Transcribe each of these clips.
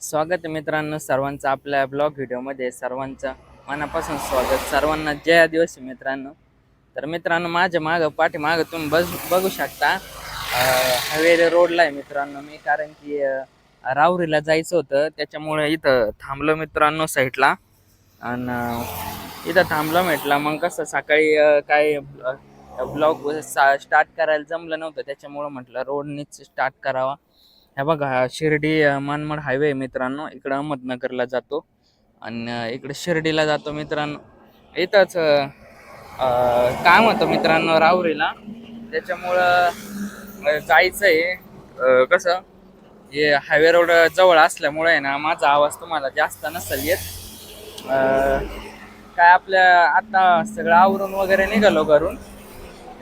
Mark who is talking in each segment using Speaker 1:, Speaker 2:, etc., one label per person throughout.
Speaker 1: स्वागत आहे मित्रांनो सर्वांचं आपल्या ब्लॉग व्हिडिओमध्ये सर्वांचं मनापासून स्वागत. सर्वांना जय आदिवासी मित्रांनो. तर मित्रांनो माझ्या मागं पाठीमागं तुम्ही बस बघू शकता हवेली रोडला आहे मित्रांनो मी कारण की राहुरीला जायचं होतं त्याच्यामुळे इथं थांबलो मित्रांनो साईडला. आणि इथं थांबलो म्हटलं मग कसं सकाळी काय ब्लॉग स्टार्ट करायला जमलं नव्हतं त्याच्यामुळं म्हटलं रोडनीच स्टार्ट करावा. ह्या बघा शिर्डी मानमाड हायवे आहे मित्रांनो. इकडं अहमदनगरला जातो. आणि इकडे शिर्डीला जातो मित्रांनो. इथंच काम होतं मित्रांनो राहुरीला. त्याच्यामुळं जायचं आहे कसं हे हायवे रोड जवळ असल्यामुळे आहे ना माझा आवाज तुम्हाला जास्त नसेल येत. काय आपल्या आता सगळं आवरून वगैरे निघालो घरून.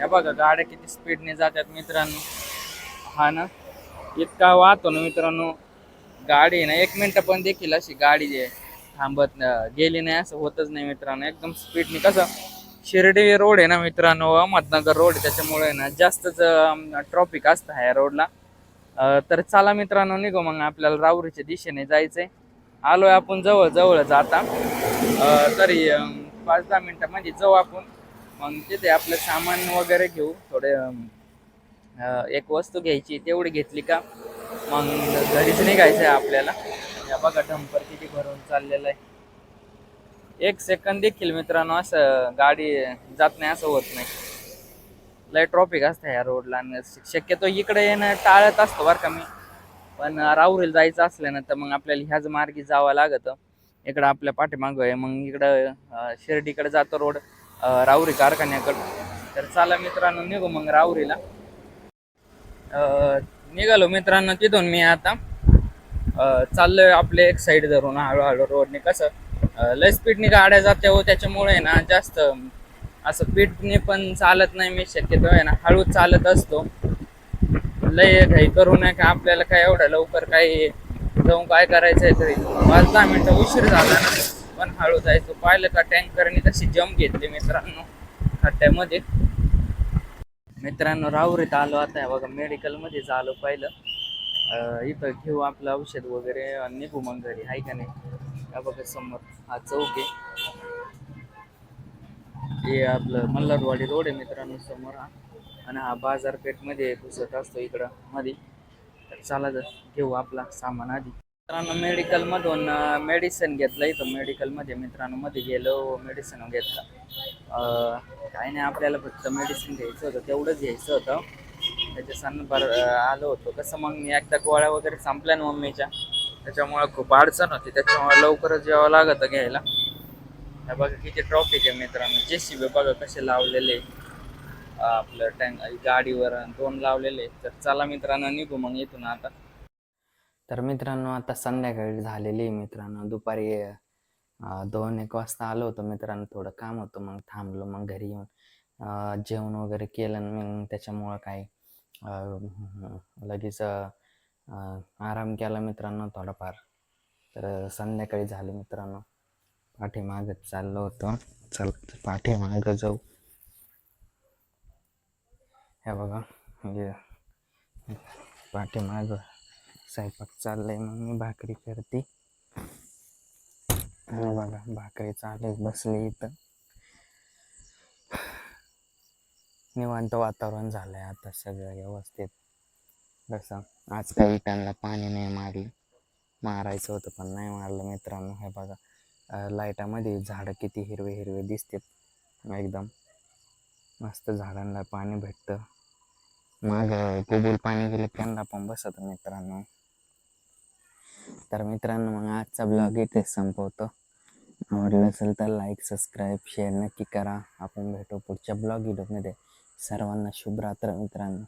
Speaker 1: हे बघा गाड्या किती स्पीडने जातात मित्रांनो. हा ना? इतका वाहतो ना मित्रांनो. गाडी आहे ना एक मिनिट पण देखील अशी गाडी जे थांबत गेली नाही असं होतच नाही मित्रांनो. एकदम स्पीडने कसं शिर्डी रोड आहे ना मित्रांनो अहमदनगर रोड त्याच्यामुळे ना जास्तच ट्रॉफिक असतं ह्या रोडला तर चला मित्रांनो निघू मग आपल्याला राहुरीच्या दिशेने जायचंय. आलोय आपण जवळ जवळच आता तरी पाच दहा मिनटं म्हणजे जाऊ आपण. मग तिथे आपलं सामान वगैरे घेऊ. थोडे एक वस्तू घ्यायची तेवढी घेतली का मग घरीच निघायचं आहे आपल्याला. या बघा डंपर किती भरून चाललेलं आहे. एक सेकंद देखील मित्रांनो असं गाडी जात नाही असं होत नाही. लय ट्रॉफिक असतं ह्या रोडला आणि शक्यतो इकडे येणं टाळत असतो बरं का मी. पण राहुरीला जायचं असलं ना तर मग आपल्याला ह्याच मार्गी जावं लागतं. इकडं आपल्या पाठीमागं आहे मग इकडं शिर्डीकडे जातो रोड राहुरी कारखान्याकडं. तर चला मित्रांनो निघू मग राहुरीला. निघालो मित्रांनो तिथून मी आता. चाललोय आपले एक साईड धरून हळूहळू रोडने कसं लय स्पीडने गाड्या जाते हो त्याच्यामुळे आहे ना जास्त असं पीठने पण चालत नाही मी. शक्यतो आहे ना हळू चालत असतो. लय काही करू नये का आपल्याला काय एवढं लवकर काही जाऊन काय करायचंय तरी. पाच दहा मिनटं उशीर झाला ना पण हळू जायचो. पाहिलं का टँकरने तशी जम घेतली मित्रांनो खड्ड्यामध्ये. मित्रांनो राहुरीत आलो आता. हे बघा मेडिकलमध्ये आलो पहिलं. इथं घेऊ आपलं औषध वगैरे आणि निघू मग घरी. आहे का नाही? हा बघा समोर. हा चौक आहे. हे आपलं मल्हारवाडी रोड आहे मित्रांनो समोर. हा. आणि हा बाजारपेठमध्ये घुसत असतो इकडं मध्ये. तर चला जर घेऊ आपला सामान आधी. मित्रांनो मेडिकलमधून मेडिसिन घेतलं इथं. मेडिकलमध्ये मित्रांनो मध्ये गेलो मेडिसिन घेतलं. काही नाही आपल्याला फक्त मेडिसिन घ्यायचं होतं तेवढंच घ्यायचं होतं. त्याच्या बर आलो होतो. कसं मग मी एकदा गोळ्या वगैरे संपल्या ना मम्मीच्या. त्याच्यामुळे खूप अडचण होती. त्याच्यामुळे लवकरच यावं लागत घ्यायला. बघा किती ट्रॉफिक आहे मित्रांनो. जे सी बी बघा कसे लावलेले आपलं टँक गाडीवर दोन लावलेले तर चला मित्रांनो निघू मग इथून आता. तर मित्रांनो आता संध्याकाळी झालेली आहे मित्रांनो. दुपारी दोन एक वाजता आलो होतो मित्रांनो थोडं काम होतं मग थांबलो मग घरी येऊन जेवण वगैरे केलं आणि मग त्याच्यामुळं काय लगेच आराम केला मित्रांनो थोडाफार. तर संध्याकाळी झालं मित्रांनो पाठीमागत चाललो होतो. चल पाठीमागं जाऊ. हे बघा म्हणजे पाठीमागं स्वयंपाक चाललंय मग मी भाकरी करते. हो बघा भाकरी चालू बसली इथं. निवांत वातावरण झालंय आता सगळं व्यवस्थित. कसं आज काही त्यांना पाणी नाही मारली. मारायचं होतं पण नाही मारलं मित्रांनो. हे बघा लाईटामध्ये झाडं किती हिरवे हिरवे दिसतात. एकदम मस्त झाडांना पाणी भेटतं. मग कोबूल पाणी गेले त्यांना पण बसत मित्रांनो. तर मित्रांनो मग आजचा ब्लॉग इथे संपवतो. आवडलं असेल तर लाईक सबस्क्राईब शेअर नक्की करा. आपण भेटू पुढच्या ब्लॉग व्हिडिओमध्ये सर्वांना शुभ रात्र मित्रांनो.